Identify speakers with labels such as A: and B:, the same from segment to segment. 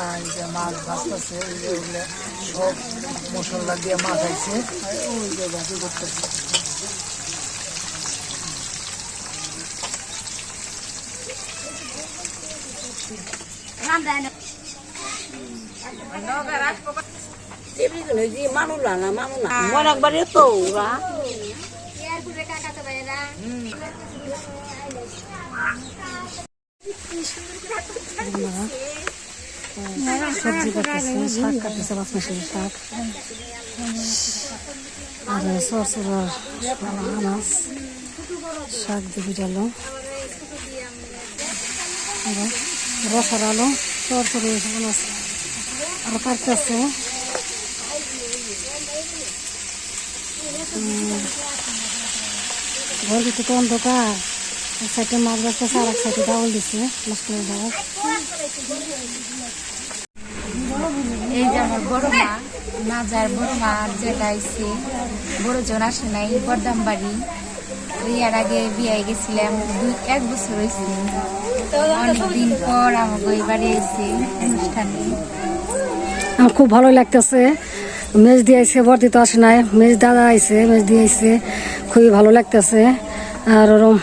A: আর এই যে মাছ ভাজতেছে ওই যে ওগুলো সব মশলা দিয়ে মাখাইছে। আর ওই যে ভাজি করতেছে।
B: মনে একবারে তো ওরা
C: সবজি কাটতেছে শাক কাটতেছে পাঁচ মাসের শাক আর সরসরার আনাজ শাক দিয়ে বুঝালো রসার আলো সরসরে আনাজ আরও কাটতেছে ঘর ভিতরে অন্ধকার এক সাইডে মাছ গাছতেছে আর এক সাইডে ডাউল দিছে মশলা ডাউল
D: এই যে আমার বড় মা, মাজার বড় মা আইছে বড় জন আসে নাই বরদাম বাড়ি। বিয়ার আগে বিয়ে গেছিলাম, দুই, এক বছর হয়েছে। অনেকদিন পর আমাকে ওই বাড়ি এসে অনুষ্ঠানে।
C: আমার খুব ভালো লাগতেছে। মেজ দিয়ে আইসে বর্দি তো আসে নাই। মেজ দাদা আইসে মেজ দিয়ে আইসে খুবই ভালো লাগতেছে। আর ওরম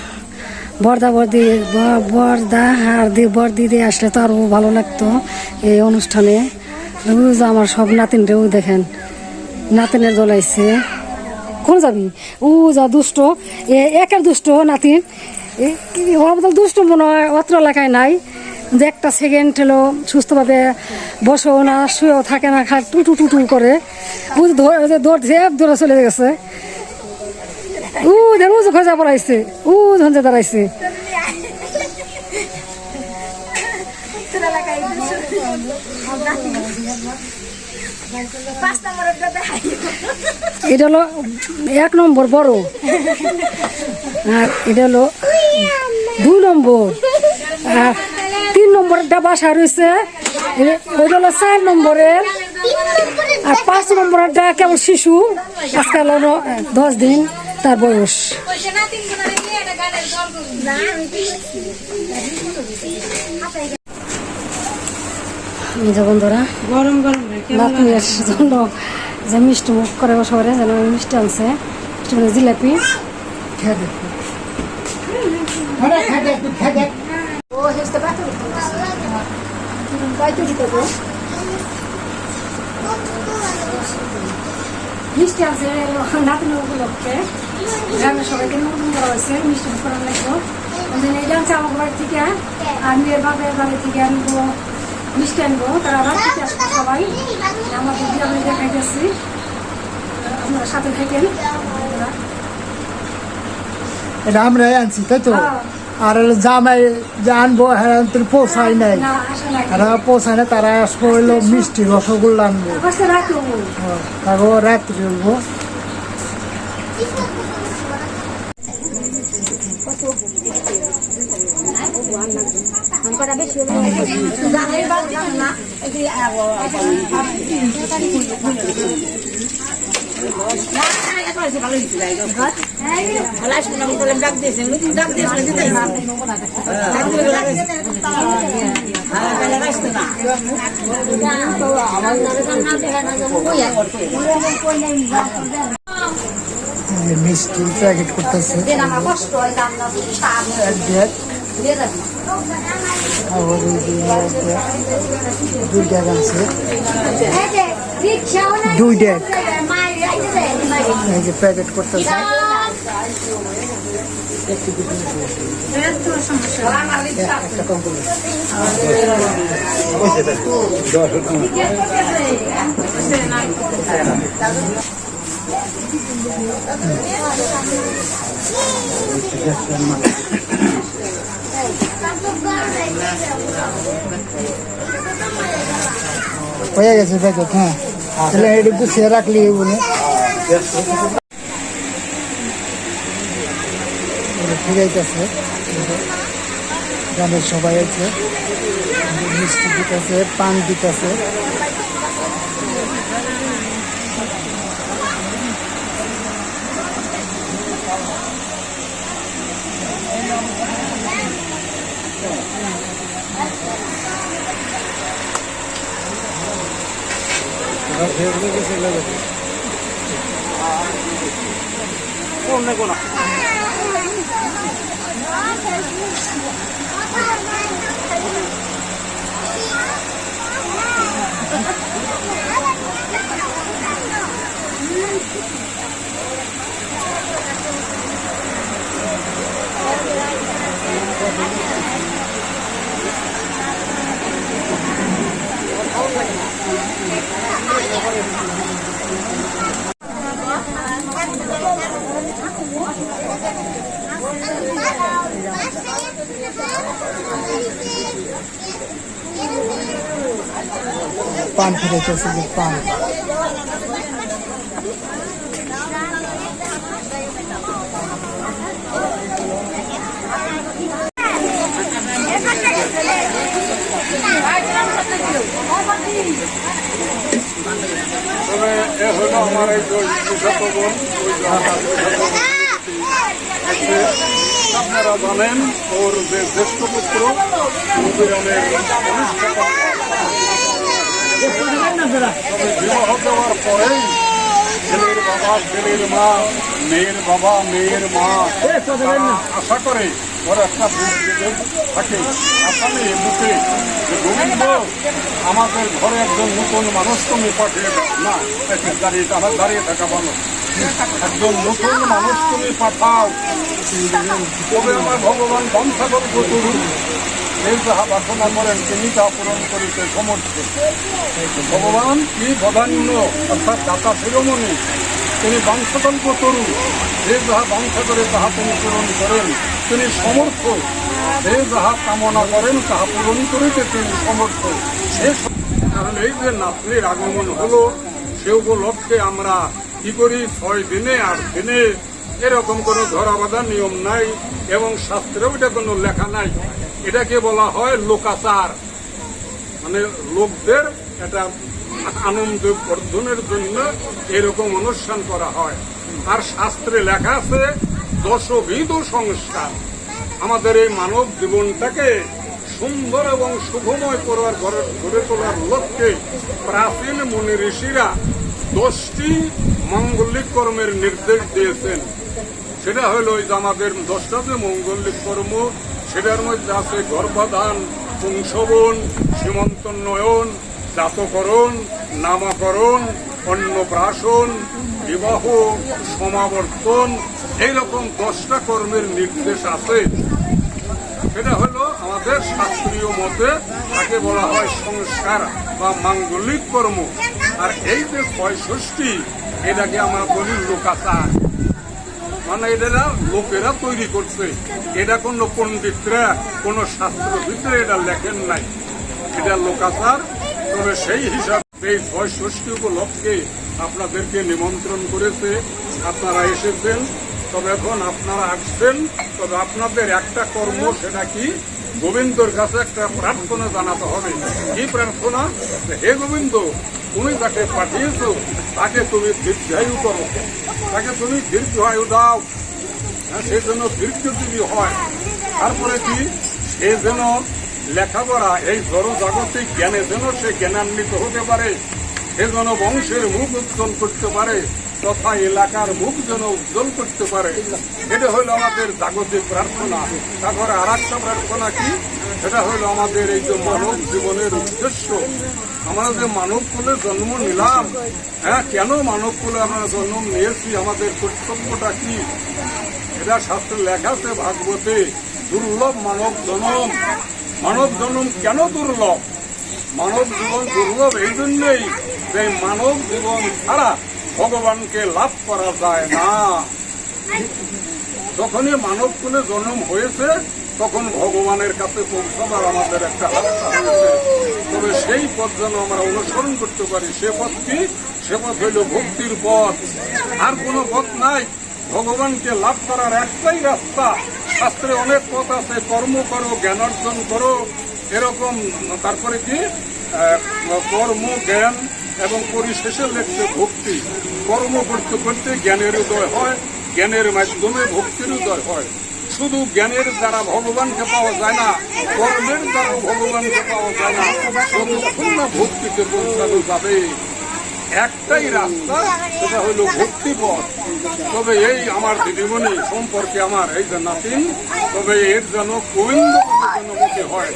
C: বর্দা বর্দি বর্দা আর দিয়ে বর্দি দিয়ে আসলে তো আরও ভালো লাগতো এই অনুষ্ঠানে। যে আমার সব নাতিনরেও দেখেন, নাতিনের দল আইসে কোন যাবি? ও যা দুষ্ট, এ একের দুষ্ট নাতিন। দুষ্ট মনে হয়, অত্র এলাকায় নাই। যে একটা সেকেন্ড হলো, সুস্থভাবে বসেও না, শুয়েও থাকে না খা টু টু টু টু করে। ধরে- ওই যে দৌড় ঝেপ চলে গেছে। ও দেন যে খোঁজা পড়াইছে। ও দাঁড়াইছে। এটা হলো এক নম্বর বড়। আর এটা হলো দুই নম্বর। আর তিন নম্বরটা বাসা রয়েছে। ওইটা হলো চার নম্বরের আর পাঁচ নম্বরটা কেবল শিশু। আজকাল দশ দিন। তার বয়স? এই যে বন্ধুরা
B: গরম গরম
C: নাতনির জন্য যে মিষ্টি মুখ করে সবাই যেন মিষ্টি আনছে। মানে জিলাপি। মিষ্টি আছে নাতনি উপলক্ষে গ্রামের সবাইকে নতুন করা হয়েছে মিষ্টি করা লাগল এই জানছে আমার বাড়ি থেকে আর মেয়ের বাপের বাড়ি থেকে আনব মিষ্টি আনব তারা আবার থেকে আসব সবাই। আমাদের দিয়ে আমি দেখাইতেছি আপনারা সাথে থাকেন।
A: এটা আমরাই আনছি তাই তো? আর জামাই যে আনব হ্যাঁ পৌঁছায় নাই। তারা পৌঁছায় না তারা আসব হইল মিষ্টি রসগোল্লা আনব। তারপর রাত্রি উঠবো
B: ডাক দিয়েছে ডাক দিয়েছে দিতেই ডাক দিয়ে লাগাইছে হ্যাঁ লাগাইছে না
A: এই মিষ্টি প্যাকেট করতেছে। এক ব্যাগ দুই ড্যাগ আছে। দুই ড্যাগ এই যে প্যাকেট করতেছে। একটা কম করে হয়ে গেছে প্যাকেট হ্যাঁ। তাহলে এটা গুছিয়ে রাখলি বলে। আছে গ্রামের সবাই আছে। মিষ্টি দিতেছে, পান দিতেছে। फेंकने के से लगे
E: कौन ने कौन Thank you. যে কৃষক বোন ওই যে আমার কৃষক বোন। আপনারা জানেন, ওর যে জ্যেষ্ঠ পুত্র মুদিরামের তবে বিবাহ বাবা মা মেয়ের বাবা মেয়ের মা আশা করে ওর একটা থাকে নিয়ে বুকে গোবিন্দ আমাদের ঘরে একজন নতুন মানুষ তুমি পাঠিয়ে না দাঁড়িয়ে আমার দাঁড়িয়ে থাকা ভালো একজন নতুন মানুষ তুমি পাঠাও তবে আমার ভগবান বংশাগর গতুরু এই যাহা বাসনা করেন তিনি তা পূরণ করিতে সমর্থ। ভগবান কি বদান্য অর্থাৎ দাতা শিরোমণি, তিনি বংশকল্প তরু, যে যাহা বংশ করে তাহা তিনি পূরণ করেন, তিনি সমর্থ। যে যাহা কামনা করেন তাহা পূরণ করিতে তিনি সমর্থ। সে তাহলে এই যে নাতনির আগমন হলো, সে উপলক্ষে আমরা কি করি? ছয় দিনে, আট দিনে এরকম কোনো ধরা বাঁধা নিয়ম নাই এবং শাস্ত্রেও এটা কোনো লেখা নাই। এটাকে বলা হয় লোকাচার। মানে লোকদের একটা আনন্দ বর্ধনের জন্য এরকম অনুষ্ঠান করা হয়। আর শাস্ত্রে লেখা আছে, দশবিধ সংস্কার। আমাদের এই মানব জীবনটাকে সুন্দর এবং শুভময় করার গড়ে- তোলার লক্ষ্যে প্রাচীন মুনি ঋষিরা দশটি মঙ্গলিক কর্মের নির্দেশ দিয়েছেন। সেটা হলো আমাদের দশটা যে মঙ্গলিক কর্ম সেটার মধ্যে আছে গর্ভধান পুংসবন সীমন্তোন্নয়ন, জাতকরণ, নামাকরণ, অন্নপ্রাশন, বিবাহ, সমাবর্তন, এইরকম দশটা কর্মের নির্দেশ আছে। সেটা হলো আমাদের শাস্ত্রীয় মতে তাকে বলা হয় সংস্কার বা মাঙ্গলিক কর্ম। আর এই যে ছয়ষষ্ঠী এটাকে আমরা বলি লোকাচার। মানে এটা লোকেরা তৈরি করছে। এটা কোন পণ্ডিতরা, কোন শাস্ত্র ভিতরে এটা লেখেন নাই। এটা লোকাচার, তবে সেই হিসাবে এই ছয় ষষ্ঠী উপলক্ষে আপনাদেরকে নিমন্ত্রণ করেছে। আপনারা এসেছেন, তবে এখন আপনারা আসছেন তবে আপনাদের একটা কর্ম, সেটা কি? গোবিন্দর কাছে একটা প্রার্থনা জানাতে হবে। কি প্রার্থনা? হে গোবিন্দ তুমি তাকে পাঠিয়েছো তাকে তুমি দীর্ঘায়ু করো। তাকে তুমি দীর্ঘায়ু দাও। হ্যাঁ, সে যেন দীর্ঘজীবী হয়। তারপরে কি? সে যেন লেখাপড়া এই জড় জাগতিক জ্ঞানে যেন সে জ্ঞানান্বিত হতে পারে। সে যেন বংশের মুখ উজ্জ্বল করতে পারে তথা এলাকার মুখ যেন উজ্জ্বল করতে পারে। এটা হইল আমাদের জাগতিক প্রার্থনা। তারপরে আর একটা প্রার্থনা কি? সেটা হইল আমাদের এই যে মানব জীবনের উদ্দেশ্য। আমরা যে মানব কুলে জন্ম নিলাম হ্যাঁ কেন মানব কুলে আমরা জন্ম নিয়েছি? আমাদের কর্তব্যটা কি? এটা শাস্ত্রে লেখা আছে, ভাগবতে, দুর্লভ মানব জনম। মানব জনম কেন দুর্লভ? মানব জীবন দুর্লভ এই জন্যই যে মানব জীবন ছাড়া ভগবানকে লাভ করা যায় না। যখনই মানব কুলে জন্ম হয়েছে তখন ভগবানের কাছে পৌঁছাবার আমাদের একটা রাস্তা হয়েছে তবে সেই পথ যেন আমরা অনুসরণ করতে পারি, সে পথ কি? সে পথ হইল ভক্তির পথ। আর কোনো পথ নাই। ভগবানকে লাভ করার একটাই রাস্তা। শাস্ত্রে অনেক পথ আছে, কর্ম করো, জ্ঞান অর্জন করো। এরকম, তারপরে কি? কর্ম, জ্ঞান এবং পরিশেষে লেখছে ভক্তি। কর্ম করতে করতে জ্ঞানের উদয় হয়। জ্ঞানের মাধ্যমে ভক্তির উদয় হয়। শুধু জ্ঞানের দ্বারা ভগবানকে পাওয়া যায় না, কর্মের দ্বারা ভগবানকে পাওয়া যায় না যতক্ষণ না ভক্তিতে পৌঁছানো যাবে। একটাই রাস্তা, সেটা হলো ভক্তি পথ তবে এই আমার দিদিমণি সম্পর্কে আমার, এই যে নাতিন, তবে এর যেন গোবিন্দ যেন মুখে হয়,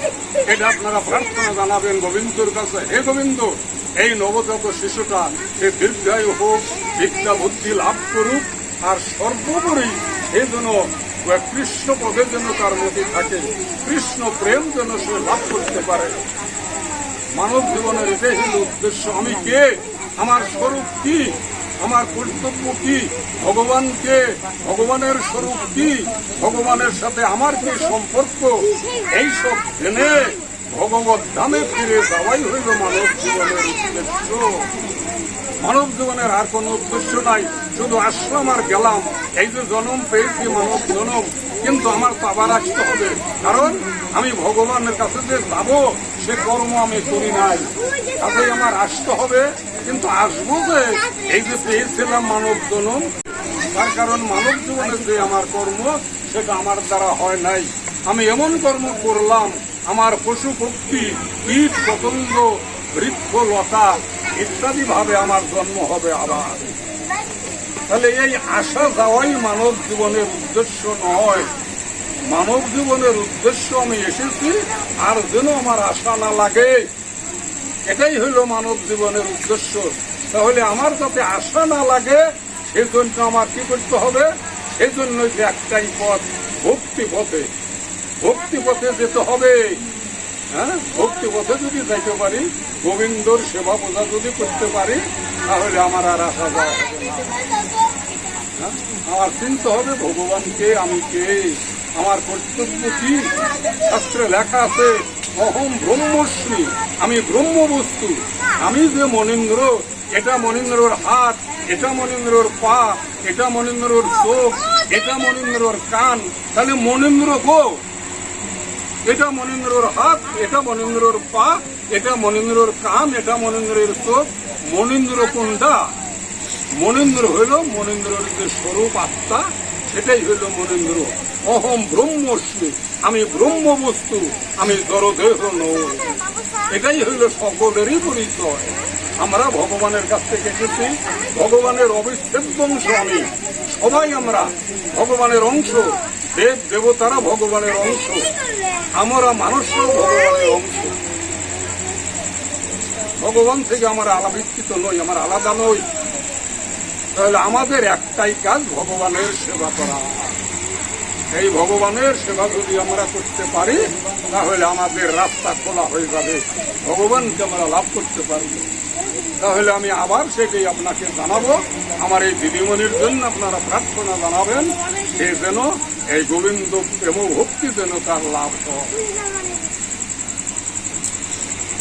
E: এটা আপনারা প্রার্থনা জানাবেন গোবিন্দর কাছে। হে গোবিন্দ, এই নবজাত শিশুটা, সে দীর্ঘায়ু হোক, বিদ্যা বুদ্ধি লাভ করুক, আর সর্বোপরি এই যেন কৃষ্ণ পদে যেন তার মধ্যে থাকে, কৃষ্ণ প্রেম যেন সে লাভ করতে পারে। মানব জীবনের এটাই হল উদ্দেশ্য। আমি কে? আমার স্বরূপ কি? আমার কর্তব্য কি? ভগবানকে ভগবানের স্বরূপ কি? ভগবানের সাথে আমার কি সম্পর্ক? এইসব জেনে ভগবত ধামে ফিরে যাওয়াই হইল মানব জীবনের উদ্দেশ্য। মানব জীবনের আর কোনো উদ্দেশ্য নাই। শুধু আসলাম আর গেলাম। এই যে জনম পেয়েছি মানব জনম। কিন্তু আমার তো আবার আসতে হবে। কারণ আমি ভগবানের কাছে যে যাব, সে কর্ম আমি করি নাই। তাতে আমার আসতে হবে। কিন্তু আসব যে, এই যে পেয়েছিলাম মানব জনম, তার কারণ মানব জীবনের যে আমার কর্ম, সেটা আমার দ্বারা হয় নাই। আমি এমন কর্ম করলাম, আমার পশু পক্ষী কীট পতঙ্গ বৃক্ষ লতা ইত্যাদি ভাবে আমার জন্ম হবে আবার। তাহলে এই আশা যাওয়াই মানব জীবনের উদ্দেশ্য নয়। মানব জীবনের উদ্দেশ্য আমি এসেছি, আর যেন আমার আশা না লাগে। এটাই হইল মানব জীবনের উদ্দেশ্য। তাহলে আমার যাতে আশা না লাগে, সেজন্য আমার কি করতে হবে? সেজন্য যে একটাই পথ ভক্তি পথে ভক্তি পথে যেতে হবে। হ্যাঁ? ভক্তি পথে যদি যাইতে পারি, গোবিন্দর সেবা পূজা যদি করতে পারি, তাহলে আমার আর আশা যাওয়া হ্যাঁ? আমার চিন্তা হবে, ভগবানকে আমি কে? আমার কর্তব্য কি? শাস্ত্রে লেখা আছে, অহম ব্রহ্মশ্রী আমি ব্রহ্ম বস্তু আমি যে মনীন্দ্র, এটা মনীন্দ্রর হাত, এটা মনীন্দ্রর পা, এটা মনীন্দ্রর চোখ, এটা মনীন্দ্রর কান, তাহলে মনীন্দ্র গো এটা মনীন্দ্রর হাত, এটা মনীন্দ্রর পা, এটা মনীন্দ্রর কান, এটা মনীন্দ্রের চোখ মনীন্দ্র কোনটা মনীন্দ্র হইল মনীন্দ্রের যে স্বরূপ আত্মা, সেটাই হইল মনীন্দ্র। অহম ব্রহ্মস্মী, আমি ব্রহ্ম বস্তু আমি জড়দেহ নই। এটাই হইল সকলেরই পরিচয়। আমরা ভগবানের কাছ থেকে এসেছি, ভগবানের অবিচ্ছেদ্য অংশ আমি। সবাই আমরা, ভগবানের অংশ দেব দেবতারা ভগবানের অংশ। আমরা মানুষ ভগবানের অংশ। ভগবান থেকে আমার আলাবিত নই, আমার আলাদা নই। তাহলে আমাদের একটাই কাজ ভগবানের সেবা করা। এই ভগবানের সেবা যদি আমরা করতে পারি, তাহলে আমাদের রাস্তা খোলা হয়ে যাবে। ভগবানকে আমরা লাভ করতে পারব। তাহলে আমি আবার সেটাই আপনাকে জানাব। আমার এই দিদিমণির জন্য আপনারা প্রার্থনা জানাবেন সে যেন এই গোবিন্দ প্রেম ভক্তি যেন তার লাভ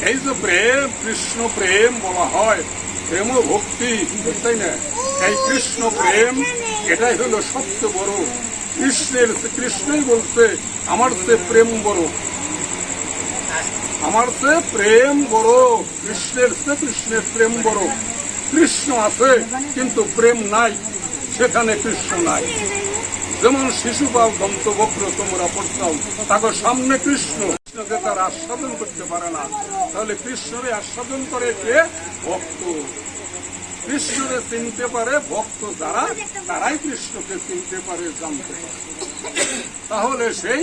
E: এই যে প্রেম, কৃষ্ণ প্রেম বলা হয়, প্রেম ভক্তি, তাই না? এই কৃষ্ণ প্রেম, এটাই হলো সবচেয়ে বড়। কৃষ্ণের কৃষ্ণই বলছে, আমার সে প্রেম বড়। আমার সে প্রেম বড়, কৃষ্ণের সে কৃষ্ণের প্রেম বড়। কৃষ্ণ আছে, কিন্তু প্রেম নাই, সেখানে কৃষ্ণ নাই। যেমন শিশুপাল দন্তবক্র তোমরা পড়তাম তাকে সামনে কৃষ্ণ। কৃষ্ণকে তার আস্বাদন করতে পারে না, তাহলে কৃষ্ণরে আস্বাদন করে কে? ভক্ত। কৃষ্ণরে চিনতে পারে ভক্ত যারা, তারাই কৃষ্ণকে চিনতে পারে, জানতে পারে। তাহলে সেই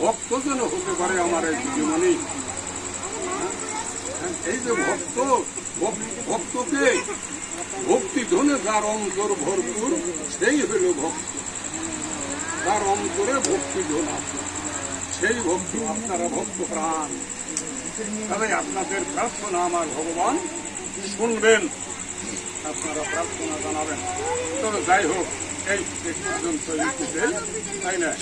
E: ভক্ত যেন হতে পারে আমার এই জীবনী। এই যে ভক্ত ভক- ভক্তকে ভক্তি ধনে যার অন্তর ভরপুর, সেই হইল ভক্ত। যার অন্তরে ভক্তি ধন আছে, সেই ভক্তি আপনারা ভক্ত প্রাণ। তবে আপনাদের প্রার্থনা আমার ভগবান, শুনবেন। আপনারা প্রার্থনা জানাবেন। তবে যাই হোক, এই পর্যন্ত তাই না?